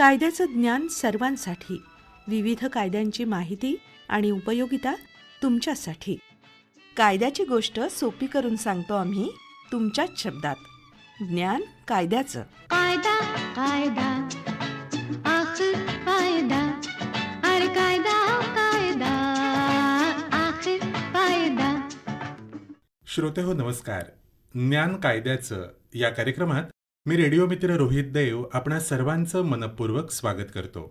कायद्याचं ज्ञान सर्वांसाठी. विविध कायद्यांची माहिती आणि उपयोगिता तुमच्यासाठी. कायद्याची गोष्ट सोपी करून सांगतो आम्ही तुमच्याच शब्दात. ज्ञान कायद्याचं. कायदा कायदा. आख कायदा. अरे कायदा कायदा. कायदा. श्रोते हो नमस्कार. ज्ञान कायद्याचं या कार्यक्रमात मी रेडिओ मित्र रोहित देव आपणा सर्वांचं मनपूर्वक स्वागत करतो.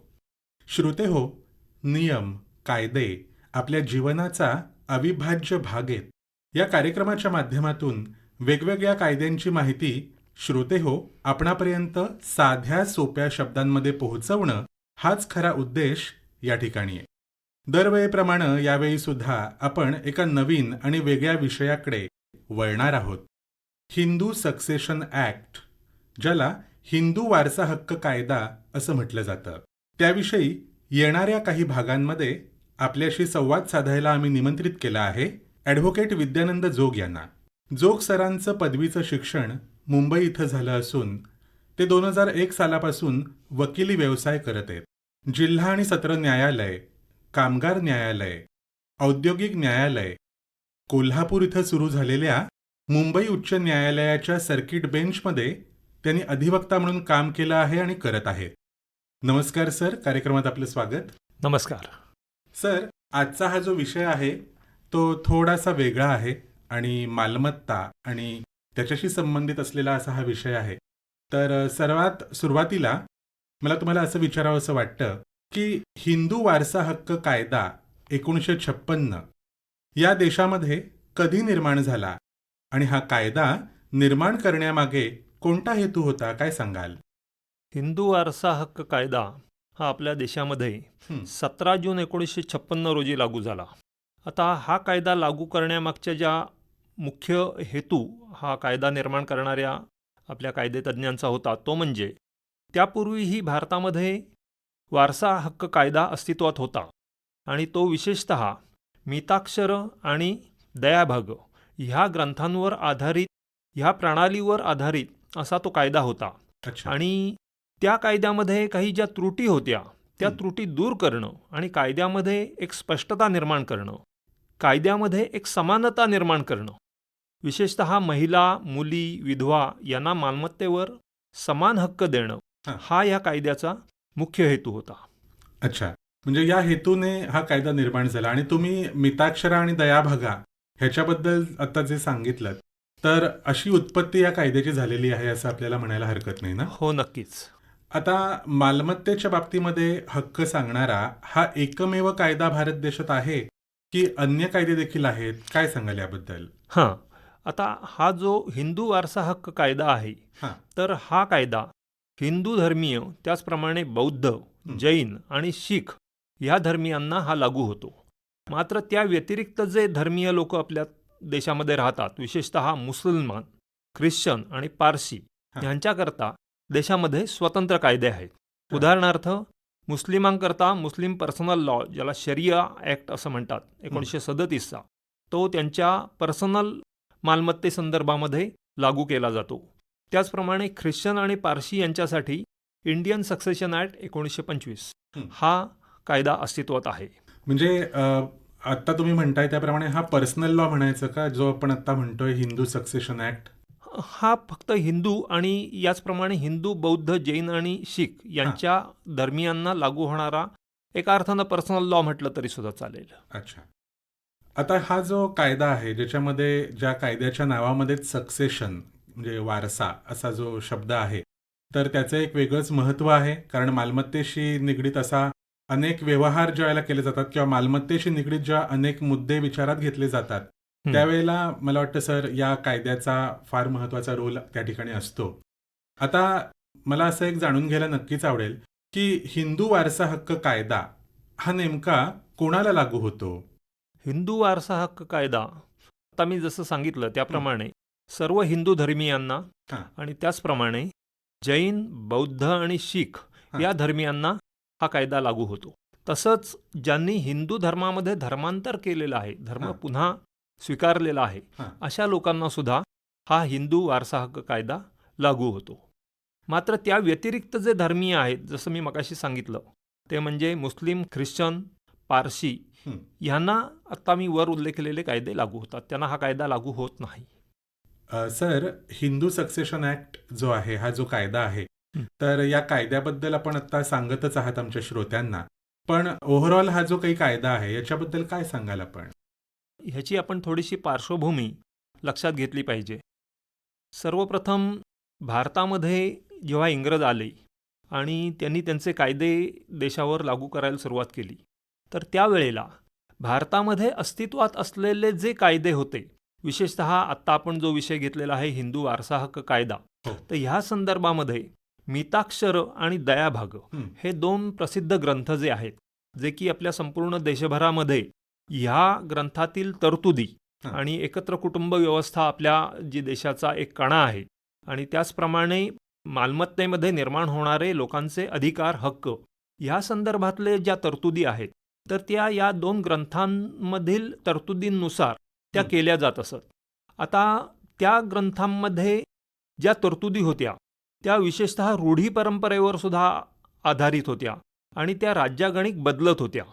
श्रोते हो नियम कायदे आपल्या जीवनाचा अविभाज्य भाग आहेत. या कार्यक्रमाच्या माध्यमातून वेगवेगळ्या कायद्यांची माहिती श्रोते हो आपणापर्यंत साध्या सोप्या शब्दांमध्ये पोहोचवणं हाच खरा उद्देश या ठिकाणी आहे. दरवेळेप्रमाणे यावेळी सुद्धा आपण एका नवीन आणि वेगळ्या विषयाकडे वळणार आहोत. हिंदू सक्सेशन ॲक्ट ज्याला हिंदू वारसा हक्क कायदा असं म्हटलं जातं. त्याविषयी येणाऱ्या काही भागांमध्ये आपल्याशी संवाद साधायला आम्ही निमंत्रित केलं आहे. ॲडव्होकेट विद्यानंद जोग यांना. जोग सरांचं पदवीचं शिक्षण मुंबई इथं झालं असून ते दोन हजार एक सालापासून वकिली व्यवसाय करत आहेत. जिल्हा आणि सत्र न्यायालय कामगार न्यायालय औद्योगिक न्यायालय कोल्हापूर इथं सुरू झालेल्या मुंबई उच्च न्यायालयाच्या सर्किट बेंचमध्ये त्यांनी अधिवक्ता म्हणून काम केलं आहे आणि करत आहेत नमस्कार सर. कार्यक्रमात आपलं स्वागत. नमस्कार. सर आजचा हा जो विषय आहे तो थोडासा वेगळा आहे आणि मालमत्ता आणि त्याच्याशी संबंधित असलेला असा हा विषय आहे. तर सर्वात सुरुवातीला मला तुम्हाला असं विचारावं असं वाटतं की हिंदू वारसा हक्क कायदा एकोणीसशे छप्पन्न या देशामध्ये कधी निर्माण झाला आणि हा कायदा निर्माण करण्यामागे कोणता हेतू होता? काय सांगाल? हिंदू वारसा हक्क कायदा हा आपल्या देशामध्ये. सतरा जून एकोणीसशे छप्पन्न रोजी लागू झाला. आता हा कायदा लागू करण्यामागच्या ज्या मुख्य हेतू हा कायदा निर्माण करणाऱ्या आपल्या कायदेतज्ञांचा होता तो म्हणजे त्यापूर्वीही भारतामध्ये वारसा हक्क कायदा अस्तित्वात होता आणि तो विशेषत मिताक्षर आणि दयाभाग ह्या ग्रंथांवर आधारित ह्या प्रणालीवर आधारित असा तो कायदा होता आणि त्या कायद्यामध्ये काही ज्या त्रुटी होत्या त्या. त्रुटी दूर करणं आणि कायद्यामध्ये एक स्पष्टता निर्माण करणं कायद्यामध्ये एक समानता निर्माण करणं विशेषत महिला मुली विधवा यांना मालमत्तेवर समान हक्क देणं हां. हा या कायद्याचा मुख्य हेतू होता अच्छा म्हणजे या हेतूने हा कायदा निर्माण झाला आणि तुम्ही मिताक्षरा आणि दयाभागा ह्याच्याबद्दल आता जे सांगितलं तर अशी उत्पत्ती या कायद्याची झालेली आहे असं आपल्याला म्हणायला हरकत नाही ना? हो नक्कीच. आता मालमत्तेच्या बाबतीमध्ये हक्क सांगणारा हा एकमेव कायदा भारत देशात आहे की अन्य कायदे देखील आहेत? काय सांगाल याबद्दल? हां. आता हा जो हिंदू वारसा हक्क कायदा आहे हां. तर हा कायदा हिंदू धर्मीय त्याचप्रमाणे बौद्ध जैन आणि शीख ह्या धर्मियांना हा लागू होतो. मात्र त्या व्यतिरिक्त जे धर्मीय लोक आपल्या देशामध्ये राहतात विशेषतः मुसलमान ख्रिश्चन आणि पारसी. ह्यांच्याकरता देशामध्ये स्वतंत्र कायदे आहेत उदाहरणार्थ मुस्लिमांकरता मुस्लिम पर्सनल लॉ ज्याला शरिया ॲक्ट असं म्हणतात एकोणीसशे सदतीसचा तो त्यांच्या पर्सनल मालमत्तेसंदर्भामध्ये लागू केला जातो त्याचप्रमाणे ख्रिश्चन आणि पारशी यांच्यासाठी इंडियन सक्सेशन ॲक्ट एकोणीसशे पंचवीस हं. कायदा अस्तित्वात आहे म्हणजे आता तुम्ही म्हणताय त्याप्रमाणे हा पर्सनल लॉ म्हणायचं का जो आपण आता म्हणतोय हिंदू सक्सेशन ऍक्ट? हा फक्त हिंदू आणि याचप्रमाणे हिंदू बौद्ध जैन आणि शीख यांच्या धर्मियांना लागू होणारा एका अर्थानं पर्सनल लॉ म्हटलं तरी सुद्धा चालेल. अच्छा. आता हा जो कायदा आहे ज्याच्यामध्ये ज्या कायद्याच्या नावामध्येच सक्सेशन म्हणजे वारसा असा जो शब्द आहे तर त्याचं एक वेगळंच महत्त्व आहे कारण मालमत्तेशी निगडीत असा अनेक व्यवहार ज्या वेळेला केले जातात किंवा मालमत्तेशी निगडीत ज्या अनेक मुद्दे विचारात घेतले जातात. त्यावेळेला मला वाटतं सर या कायद्याचा फार महत्त्वाचा रोल त्या ठिकाणी असतो आता मला असं एक जाणून घ्यायला नक्कीच आवडेल की हिंदू वारसा हक्क कायदा हा नेमका कोणाला लागू होतो हिंदू वारसा हक्क कायदा आता मी जसं सांगितलं त्याप्रमाणे सर्व हिंदू धर्मियांना. आणि त्याचप्रमाणे जैन बौद्ध आणि शीख. या धर्मियांना हा कायदा लागू होतो तसंच ज्यांनी हिंदू धर्मामध्ये धर्मांतर केलेलं आहे धर्म. पुन्हा स्वीकारलेला आहे. अशा लोकांना सुद्धा हा हिंदू वारसा हक्क कायदा लागू होतो मात्र त्या व्यतिरिक्त जे धर्मीय आहेत जसं मी मगाशी सांगितलं ते म्हणजे मुस्लिम ख्रिश्चन पारशी. ह्यांना आत्ता मी वर उल्लेख केलेले कायदे लागू होतात त्यांना हा कायदा लागू होत नाही सर हिंदू सक्सेशन ऍक्ट जो आहे हा जो कायदा आहे हं. तर या कायद्याबद्दल आपण आता सांगतच आहात आमच्या श्रोत्यांना पण ओव्हरऑल हा जो काही कायदा आहे याच्याबद्दल काय सांगाल आपण ह्याची आपण थोडीशी पार्श्वभूमी लक्षात घेतली पाहिजे सर्वप्रथम भारतामध्ये जेव्हा इंग्रज आले आणि त्यांनी त्यांचे कायदे देशावर लागू करायला सुरुवात केली तर त्यावेळेला भारतामध्ये अस्तित्वात असलेले जे कायदे होते विशेषत आत्ता आपण जो विषय घेतलेला आहे हिंदू वारसा हक्क कायदा हो. तर ह्या संदर्भामध्ये मिताक्षर आणि दयाभाग हं. दोन प्रसिद्ध ग्रंथ जे आहेत जे की आपल्या संपूर्ण देशभरामध्ये ह्या ग्रंथातील तरतुदी. आणि एकत्र कुटुंब व्यवस्था आपल्या जी देशाचा एक कणा आहे आणि त्याचप्रमाणे मालमत्तेमध्ये निर्माण होणारे लोकांचे अधिकार हक्क ह्या संदर्भातले ज्या तरतुदी आहेत तर त्या या दोन ग्रंथांमधील तरतुदींनुसार त्या. केल्या जात असत आता त्या ग्रंथांमध्ये ज्या तरतुदी होत्या त्या विशेषत रूढी परंपरेवर सुद्धा आधारित होत्या आणि त्या राज्यागणिक बदलत होत्या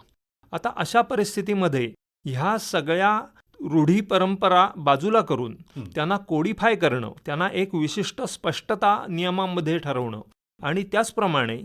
आता अशा परिस्थितीमध्ये ह्या सगळ्या रूढी परंपरा बाजूला करून. त्यांना कोडिफाय करणं त्यांना एक विशिष्ट स्पष्टता नियमांमध्ये ठरवणं आणि त्याचप्रमाणे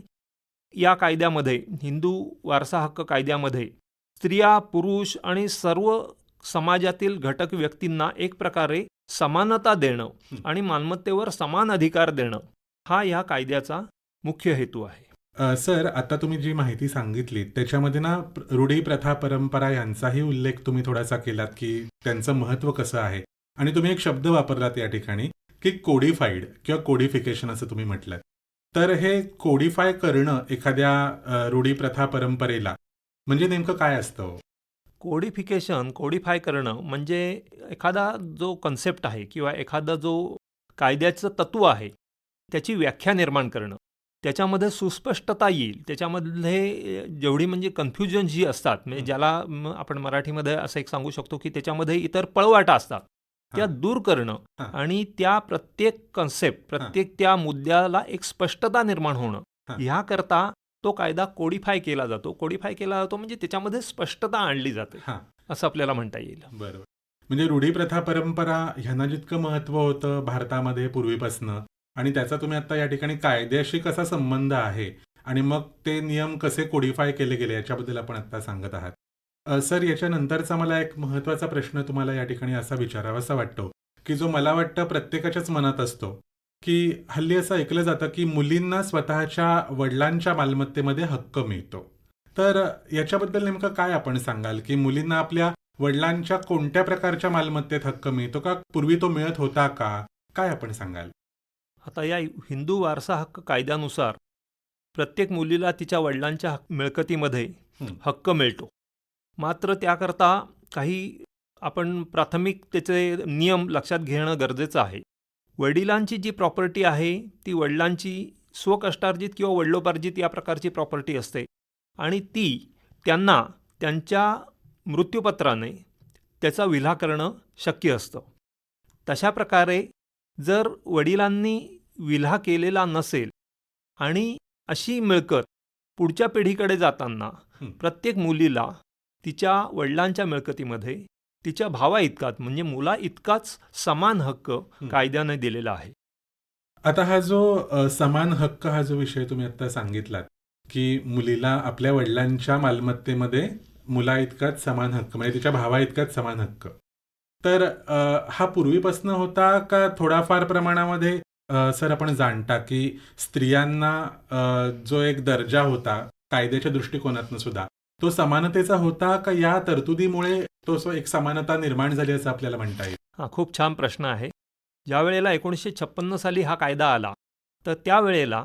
या कायद्यामध्ये हिंदू वारसा हक्क कायद्यामध्ये स्त्रिया पुरुष आणि सर्व समाजातील घटक व्यक्तींना एक प्रकारे समानता देणं. आणि मालमत्तेवर समान अधिकार देणं हा या कायद्याचा मुख्य हेतू आहे. सर आता तुम्ही जी माहिती सांगितली त्याच्यामध्ये ना रूढी प्रथा परंपरा यांचाही उल्लेख तुम्ही थोडासा केलात की त्यांचं महत्त्व कसं आहे. आणि तुम्ही एक शब्द वापरलात या ठिकाणी की कोडिफाईड किंवा कोडिफिकेशन असं तुम्ही म्हटलं तर हे कोडिफाय करणं एखाद्या रूढी प्रथा परंपरेला म्हणजे नेमकं काय असतं हो? कोडिफिकेशन कोडिफाय करणं म्हणजे एखादा जो कन्सेप्ट आहे किंवा एखादा जो कायद्याचं तत्व आहे त्याची व्याख्या निर्माण करणं. त्याच्यामध्ये सुस्पष्टता येईल. त्याच्यामधले जेवढी म्हणजे कन्फ्युजन जी असतात म्हणजे. ज्याला आपण मराठीमध्ये असं एक सांगू शकतो की त्याच्यामध्ये इतर पळवाटा असतात. त्या. दूर करणं. आणि त्या प्रत्येक कन्सेप्ट प्रत्येक त्या मुद्द्याला एक स्पष्टता निर्माण होणं. ह्याकरता तो कायदा कोडिफाय केला जातो. कोडिफाय केला जातो म्हणजे त्याच्यामध्ये स्पष्टता आणली जाते असं आपल्याला म्हणता येईल. बरोबर. म्हणजे रूढी प्रथा परंपरा ह्यांना जितकं महत्त्व होतं भारतामध्ये पूर्वीपासनं आणि त्याचा तुम्ही आता या ठिकाणी कायद्याशी कसा संबंध आहे? आणि मग ते नियम कसे कोडिफाय केले गेले याच्याबद्दल आपण आता सांगत आहात. सर याच्यानंतरचा मला एक महत्त्वाचा प्रश्न तुम्हाला या ठिकाणी असा विचारावासा वाटतो की जो मला वाटतं प्रत्येकाच्याच मनात असतो की हल्ली असं ऐकलं जातं की मुलींना स्वतःच्या वडिलांच्या मालमत्तेमध्ये हक्क मिळतो. तर याच्याबद्दल नेमकं काय आपण सांगाल की मुलींना आपल्या वडिलांच्या कोणत्या प्रकारच्या मालमत्तेत हक्क मिळतो का? पूर्वी तो मिळत होता का? काय आपण सांगाल? आता या हिंदू वारसा हक्क कायद्यानुसार प्रत्येक मुलीला तिच्या वडिलांच्या हक- मिळकतीमध्ये. हक्क मिळतो. मात्र त्याकरता काही आपण प्राथमिक त्याचे नियम लक्षात घेणं गरजेचं आहे. वडिलांची जी प्रॉपर्टी आहे ती वडिलांची स्वकष्टार्जित किंवा वडिलोपार्जित या प्रकारची प्रॉपर्टी असते. आणि ती त्यांना त्यांच्या मृत्यूपत्राने त्याचा विल्हा करणं शक्य असतं. तशा प्रकारे जर वडिलांनी विल्हा केलेला नसेल आणि अशी मिळकत पुढच्या पिढीकडे जाताना. प्रत्येक मुलीला तिच्या वडिलांच्या मिळकतीमध्ये तिच्या भावा इतकाच म्हणजे मुला इतकाच समान हक्क कायद्याने दिलेला आहे. आता हा जो समान हक्क हा जो विषय तुम्ही आता सांगितलात की मुलीला आपल्या वडिलांच्या मालमत्तेमध्ये मुला इतकाच समान हक्क म्हणजे तिच्या भावा इतकाच समान हक्क. तर हा पूर्वीपासून होता का थोडाफार प्रमाणामध्ये सर आपण जाणता की स्त्रियांना जो एक दर्जा होता कायद्याच्या दृष्टिकोनातून सुद्धा तो समानतेचा होता का या तरतुदीमुळे तो एक समानता निर्माण झाली असं आपल्याला म्हणता येईल? हा खूप छान प्रश्न आहे. ज्या वेळेला एकोणीसशे छप्पन्न साली हा कायदा आला तर त्यावेळेला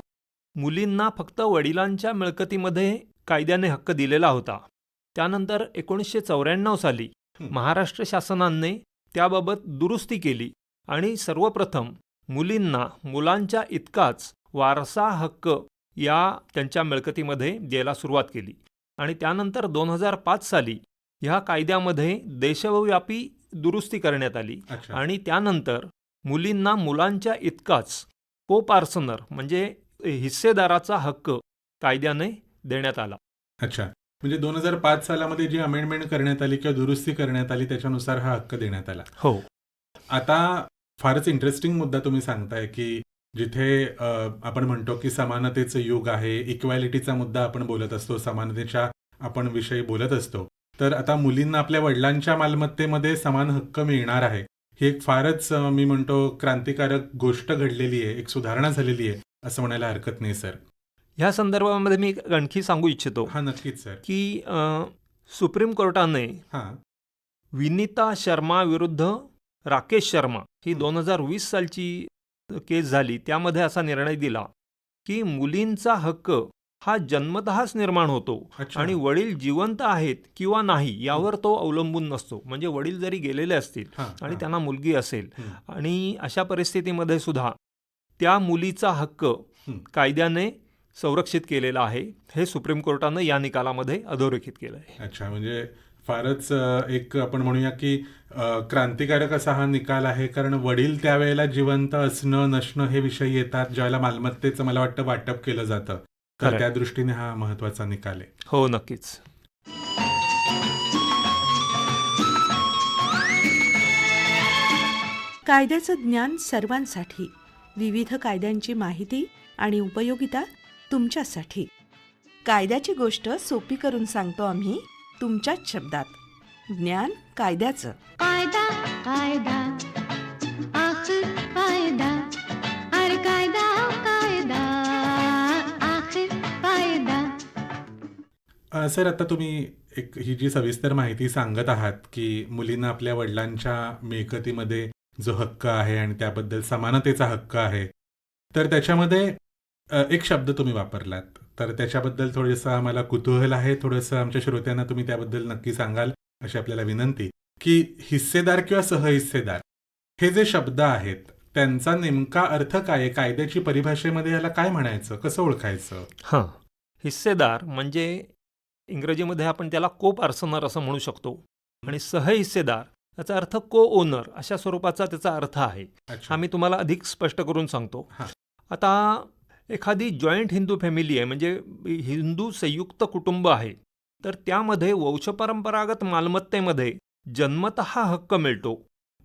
मुलींना फक्त वडिलांच्या मिळकतीमध्ये कायद्याने हक्क दिलेला होता. त्यानंतर एकोणीसशे चौऱ्याण्णव साली. महाराष्ट्र शासनाने त्याबाबत दुरुस्ती केली आणि सर्वप्रथम मुलींना मुलांच्या इतकाच वारसा हक्क या त्यांच्या मिळकतीमध्ये द्यायला सुरुवात केली. आणि त्यानंतर दोन हजार पाच साली ह्या कायद्यामध्ये देशव्यापी दुरुस्ती करण्यात आली. आणि त्यानंतर मुलींना मुलांच्या इतकाच को पार्सनर म्हणजे हिस्सेदाराचा हक्क कायद्याने देण्यात आला. अच्छा. म्हणजे दोन हजार पाच सालामध्ये जी अमेंडमेंट करण्यात आली किंवा दुरुस्ती करण्यात आली त्याच्यानुसार हा हक्क देण्यात आला. हो. आता फारच इंटरेस्टिंग मुद्दा तुम्ही सांगताय की जिथे आपण म्हणतो की समानतेचं युग आहे इक्वॅलिटीचा मुद्दा आपण बोलत असतो समानतेच्या आपण विषयी बोलत असतो. तर आता मुलींना आपल्या वडिलांच्या मालमत्तेमध्ये समान हक्क मिळणार आहे. ही एक फारच मी म्हणतो क्रांतिकारक गोष्ट घडलेली आहे एक सुधारणा झालेली आहे असं म्हणायला हरकत नाही सर. ह्या संदर्भामध्ये मी आणखी सांगू इच्छितो. हा नक्कीच सर. की सुप्रीम कोर्टाने हा. विनीता शर्मा विरुद्ध राकेश शर्मा ही. दोन हजार वीस सालची केस झाली त्यामध्ये असा निर्णय दिला की मुलींचा हक्क हा जन्मतःच निर्माण होतो आणि वडील जिवंत आहेत किंवा नाही यावर तो अवलंबून नसतो म्हणजे वडील जरी गेलेले असतील आणि. त्यांना मुलगी असेल. आणि अशा परिस्थितीमध्ये सुद्धा त्या मुलीचा हक्क. कायद्याने संरक्षित केलेला आहे हे सुप्रीम कोर्टानं या निकालामध्ये अधोरेखित केलं आहे अच्छा म्हणजे फारच एक आपण म्हणूया की क्रांतिकारक असा हा निकाल आहे. कारण वडील त्यावेळेला जिवंत असणं नसणं हे विषय येतात ज्यावेळेला मालमत्तेचं मला वाटतं वाटप केलं जातं. तर. त्या दृष्टीने हा महत्त्वाचा निकाल आहे. हो नक्कीच. कायद्याचं ज्ञान सर्वांसाठी. विविध कायद्यांची माहिती आणि उपयोगिता तुमच्यासाठी. कायद्याची गोष्ट सोपी करून सांगतो आम्ही. तुमच्याच शब्दात. ज्ञान कायद्याचं. कायदा कायदा. आख कायदा. अरे कायदा कायदा. आख कायदा. अ, सर आता तुम्ही एक ही जी सविस्तर माहिती सांगत आहात की मुलींना आपल्या वडिलांच्या मिळकतीमध्ये जो हक्क आहे आणि त्याबद्दल समानतेचा हक्क आहे तर त्याच्यामध्ये अ, एक शब्द तुम्ही वापरलात. तर त्याच्याबद्दल थोडंसं आम्हाला कुतूहल आहे. थोडंसं आमच्या श्रोत्यांना तुम्ही त्याबद्दल नक्की सांगाल अशी आपल्याला विनंती. की हिस्सेदार किंवा सहहिस्सेदार हे जे शब्द आहेत त्यांचा नेमका अर्थ काय कायद्याची परिभाषेमध्ये याला काय म्हणायचं? कसं ओळखायचं? हां. हिस्सेदार म्हणजे इंग्रजीमध्ये आपण त्याला को पार्सनर असं म्हणू शकतो. आणि सहहिस्सेदार याचा अर्थ को ओनर अशा स्वरूपाचा त्याचा अर्थ आहे. हा मी तुम्हाला अधिक स्पष्ट करून सांगतो. हां. आता एखादी जॉईंट हिंदू फॅमिली आहे म्हणजे हिंदू संयुक्त कुटुंब आहे तर त्यामध्ये वंशपरंपरागत मालमत्तेमध्ये जन्मत हा हक्क मिळतो.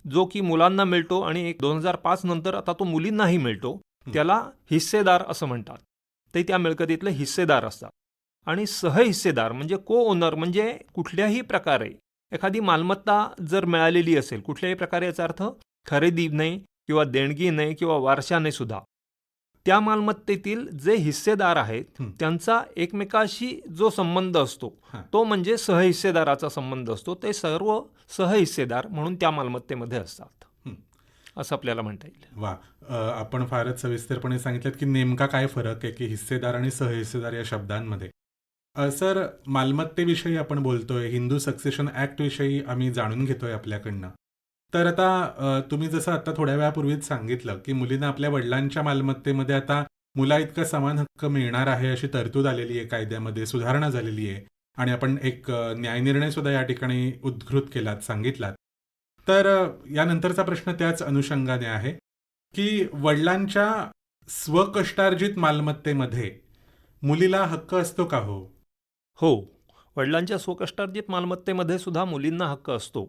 जो की मुलांना मिळतो आणि एक दोन हजार पाच नंतर आता तो मुलींनाही मिळतो त्याला हिस्सेदार असं म्हणतात. ते त्या मिळकतीतले हिस्सेदार असतात. आणि सहहिस्सेदार म्हणजे को ओनर म्हणजे कुठल्याही प्रकारे एखादी मालमत्ता जर मिळालेली असेल कुठल्याही प्रकारे याचा अर्थ खरेदीने किंवा देणगीने किंवा वारशाने सुद्धा. त्या मालमत्तेतील जे हिस्सेदार आहेत. त्यांचा एकमेकाशी जो संबंध असतो. तो म्हणजे सहहिस्सेदाराचा संबंध असतो. ते सर्व सहहिस्सेदार म्हणून त्या मालमत्तेमध्ये असतात. असं आपल्याला म्हणता येईल. वा. आपण फारच सविस्तरपणे सांगितलं की नेमका काय फरक आहे की हिस्सेदार आणि सहहिस्सेदार या शब्दांमध्ये? सर मालमत्तेविषयी आपण बोलतोय. हिंदू सक्सेशन ऍक्ट विषयी आम्ही जाणून घेतोय आपल्याकडनं. तर आता तुम्ही जसं आता थोड्या वेळापूर्वीच सांगितलं की मुलींना आपल्या वडिलांच्या मालमत्तेमध्ये आता मुला इतका समान हक्क मिळणार आहे अशी तरतूद आलेली आहे कायद्यामध्ये सुधारणा झालेली आहे आणि आपण एक अ, न्यायनिर्णय सुद्धा या ठिकाणी उद्घृत केलात सांगितलात. तर यानंतरचा प्रश्न त्याच अनुषंगाने आहे की वडिलांच्या स्वकष्टार्जित मालमत्तेमध्ये मुलीला हक्क असतो का हो? हो. वडिलांच्या स्वकष्टार्जित मालमत्तेमध्ये सुद्धा मुलींना हक्क असतो.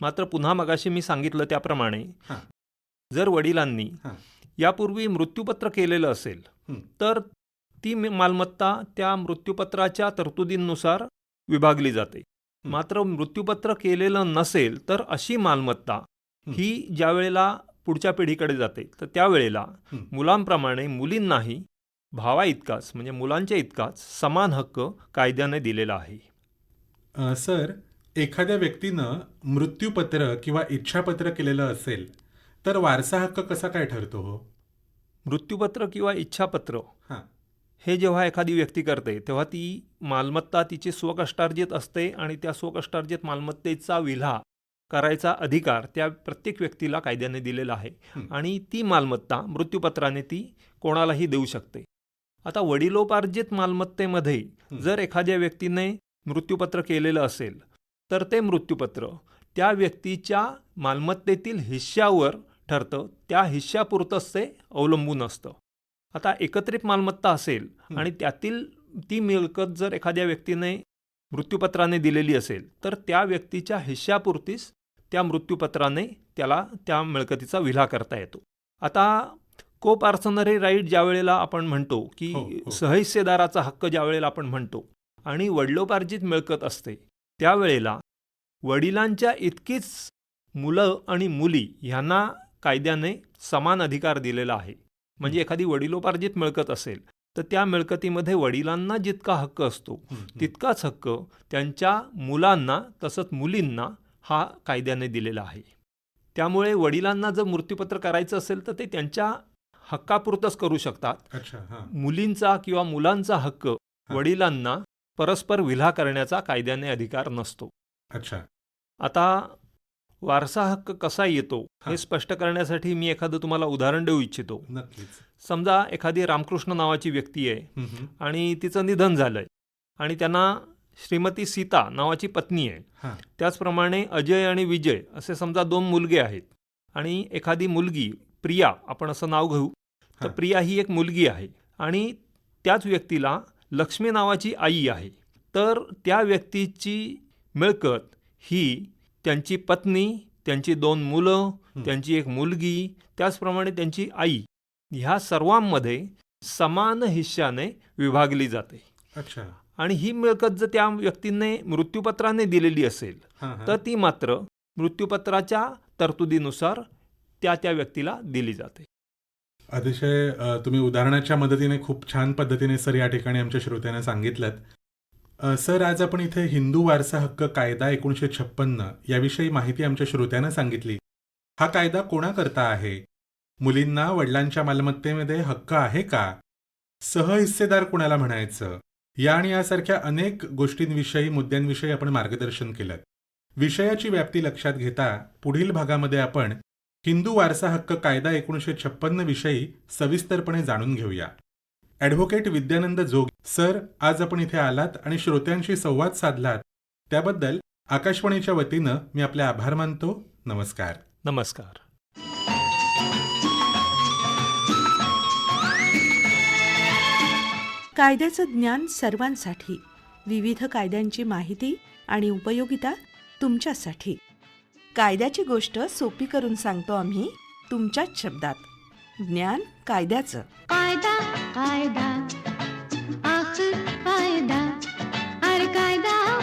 मात्र पुन्हा मगाशी मी सांगितलं त्याप्रमाणे. जर वडिलांनी. यापूर्वी मृत्यूपत्र केलेलं असेल. तर ती मालमत्ता त्या मृत्यूपत्राच्या तरतुदींनुसार विभागली जाते. मात्र मृत्यूपत्र केलेलं नसेल तर अशी मालमत्ता हं. ज्या वेळेला पुढच्या पिढीकडे जाते तर त्यावेळेला. मुलांप्रमाणे मुलींनाही भावा इतकाच म्हणजे मुलांच्या इतकाच समान हक्क कायद्याने दिलेला आहे. सर एखाद्या व्यक्तीनं मृत्यूपत्र किंवा इच्छापत्र केलेलं असेल तर वारसा हक्क कसा काय ठरतो हो? मृत्यूपत्र किंवा इच्छापत्र? हां. हे जेव्हा एखादी व्यक्ती करते तेव्हा ती मालमत्ता तिची स्वकष्टार्जित असते आणि त्या स्वकष्टार्जित मालमत्तेचा विल्हा करायचा अधिकार त्या प्रत्येक व्यक्तीला कायद्याने दिलेला आहे. आणि ती मालमत्ता मृत्यूपत्राने ती कोणालाही देऊ शकते. आता वडिलोपार्जित मालमत्तेमध्ये. जर एखाद्या व्यक्तीने मृत्यूपत्र केलेलं असेल तर ते मृत्यूपत्र त्या व्यक्तीच्या मालमत्तेतील हिश्श्यावर ठरतं त्या हिश्श्यापुरतंच ते अवलंबून असतं आता एकत्रित मालमत्ता असेल. आणि त्यातील ती मिळकत जर एखाद्या व्यक्तीने मृत्यूपत्राने दिलेली असेल तर त्या व्यक्तीच्या हिश्श्यापुरतीच त्या मृत्यूपत्राने त्याला त्या मिळकतीचा विल्हा करता येतो आता को पार्सनरी राईट ज्या वेळेला आपण म्हणतो की हो, हो. सहहिस्सेदाराचा हक्क ज्या वेळेला आपण म्हणतो आणि वडिलोपार्जित मिळकत असते त्यावेळेला वडिलांच्या इतकीच मुलं आणि मुली ह्यांना कायद्याने समान अधिकार दिलेला आहे म्हणजे एखादी वडिलोपार्जित मिळकत असेल तर त्या मिळकतीमध्ये वडिलांना जितका हक्क असतो. तितकाच हक्क त्यांच्या मुलांना तसंच मुलींना हा कायद्याने दिलेला आहे त्यामुळे वडिलांना जर मृत्यूपत्र करायचं असेल तर ते त्यांच्या हक्कापुरतंच करू शकतात. मुलींचा किंवा मुलांचा हक्क वडिलांना परस्पर विल्हा करण्याचा कायद्याने अधिकार नसतो. अच्छा. आता वारसा हक्क कसा येतो हा. स्पष्ट करण्यासाठी मी एखादं तुम्हाला उदाहरण देऊ इच्छितो. समजा एखादी रामकृष्ण नावाची व्यक्ती आहे. आणि तिचं निधन झालंय आणि त्यांना श्रीमती सीता नावाची पत्नी आहे. त्याचप्रमाणे अजय आणि विजय असे समजा दोन मुलगे आहेत आणि एखादी मुलगी प्रिया आपण असं नाव घेऊ तर. प्रिया ही एक मुलगी आहे आणि त्याच व्यक्तीला लक्ष्मी नावाची आई आहे. तर त्या व्यक्तीची मिळकत ही त्यांची पत्नी त्यांची दोन मुलं. त्यांची एक मुलगी त्याचप्रमाणे त्यांची आई ह्या सर्वांमध्ये समान हिश्श्याने विभागली जाते. अच्छा. आणि ही मिळकत जर त्या व्यक्तीने मृत्यूपत्राने दिलेली असेल तर ती मात्र मृत्यूपत्राच्या तरतुदीनुसार त्या त्या व्यक्तीला दिली जाते. अतिशय तुम्ही उदाहरणाच्या मदतीने खूप छान पद्धतीने सर या ठिकाणी आमच्या श्रोत्यांना सांगितलं सर आज आपण इथे हिंदू वारसा हक्क कायदा एकोणीसशे छप्पन्न याविषयी माहिती आमच्या श्रोत्यांना सांगितली. हा कायदा कोणाकरता आहे? मुलींना वडिलांच्या मालमत्तेमध्ये हक्क आहे का? सहहिस्सेदार कुणाला म्हणायचं? या आणि यासारख्या अनेक गोष्टींविषयी मुद्द्यांविषयी आपण मार्गदर्शन केलं. विषयाची व्याप्ती लक्षात घेता पुढील भागामध्ये आपण हिंदू वारसा हक्क कायदा एकोणीसशे छप्पन्न विषयी सविस्तरपणे जाणून घेऊया. ॲडव्होकेट विद्यानंद जोग सर आज आपण इथे आलात आणि श्रोत्यांशी संवाद साधलात. त्याबद्दल आकाशवाणीच्या वतीनं मी आपले आभार मानतो. नमस्कार. नमस्कार. कायद्याचं ज्ञान सर्वांसाठी विविध कायद्यांची माहिती आणि उपयोगिता तुमच्यासाठी. कायद्याची गोष्ट सोपी करून सांगतो आम्ही तुमच्याच शब्दात. ज्ञान कायद्याचं. कायदा कायदा. आखिर कायदा. अरे कायदा